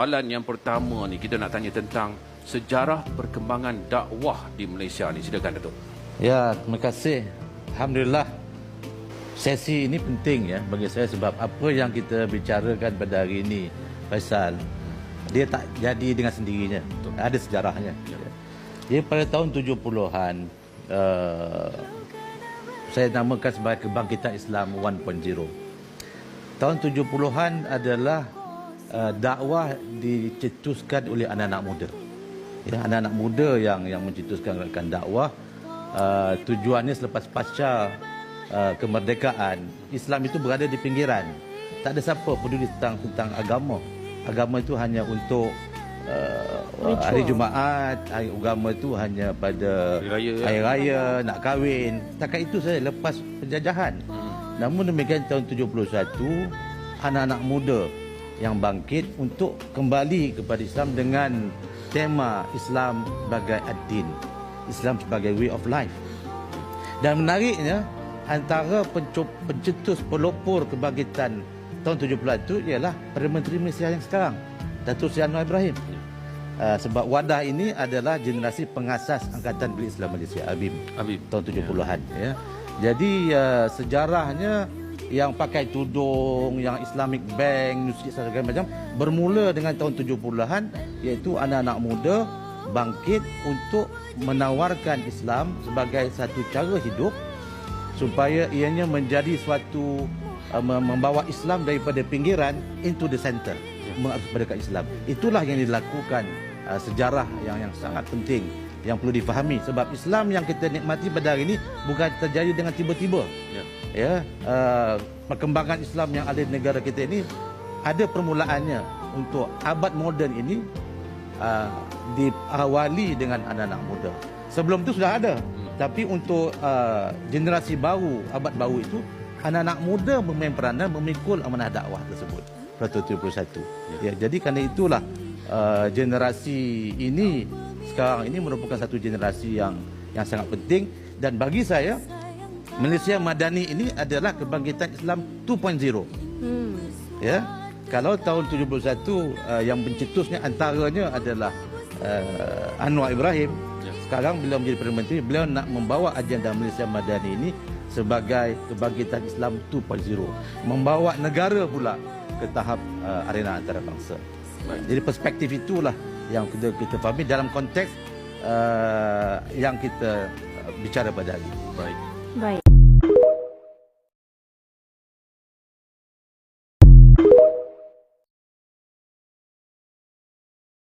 soalan yang pertama ni kita nak tanya tentang sejarah perkembangan dakwah di Malaysia ni. Silakan Datuk. Ya, terima kasih. Alhamdulillah. Sesi ini penting ya bagi saya sebab apa yang kita bicarakan pada hari ini, Faisal, dia tak jadi dengan sendirinya. Ada sejarahnya. Dia pada tahun 70-an, uh, saya namakan sebagai kebangkitan Islam 1.0. Tahun 70-an adalah uh, dakwah dicetuskan oleh anak-anak muda. Ya, anak-anak muda yang yang mencetuskan gerakan dakwah uh, tujuannya selepas pasca uh, kemerdekaan Islam itu berada di pinggiran. Tak ada siapa peduli tentang tentang agama. Agama itu hanya untuk uh, Ritual. hari Jumaat, hari agama itu hanya pada Hari raya, ya. hari raya nak kahwin. Takat itu saja lepas penjajahan. Namun demikian tahun 71 anak-anak muda yang bangkit untuk kembali kepada Islam dengan tema Islam sebagai ad-din. Islam sebagai way of life. Dan menariknya antara pencetus pelopor kebangkitan tahun 70 itu ialah Perdana Menteri Malaysia yang sekarang, Datuk Seri Anwar Ibrahim. Uh, sebab wadah ini adalah generasi pengasas Angkatan Beli Islam Malaysia, ABIM Habib. tahun 70-an ya. Jadi uh, sejarahnya yang pakai tudung, yang Islamic Bank, Nusik segala macam bermula dengan tahun 70-an iaitu anak-anak muda bangkit untuk menawarkan Islam sebagai satu cara hidup supaya ianya menjadi suatu uh, mem- membawa Islam daripada pinggiran into the center mengarah kepada Islam. Itulah yang dilakukan uh, sejarah yang yang sangat penting yang perlu difahami sebab Islam yang kita nikmati pada hari ini bukan terjadi dengan tiba-tiba. Ya. Ya, uh, perkembangan Islam yang ada di negara kita ini ada permulaannya untuk abad moden ini uh, diawali dengan anak-anak muda. Sebelum itu sudah ada. Tapi untuk uh, generasi baru, abad baru itu, anak-anak muda bermain peranan memikul amanah dakwah tersebut. Pada 71. Ya. jadi kerana itulah uh, generasi ini sekarang ini merupakan satu generasi yang yang sangat penting. Dan bagi saya Malaysia Madani ini adalah kebangkitan Islam 2.0 Hmm. ya. Kalau tahun 71 uh, yang pencetusnya antaranya adalah uh, Anwar Ibrahim. Ya. sekarang beliau menjadi Perdana Menteri beliau nak membawa agenda Malaysia Madani ini sebagai kebangkitan Islam 2.0 membawa negara pula ke tahap uh, arena antarabangsa. Jadi perspektif itulah yang kita kita fahami dalam konteks uh, yang kita bicara pada hari ini Baik. Baik.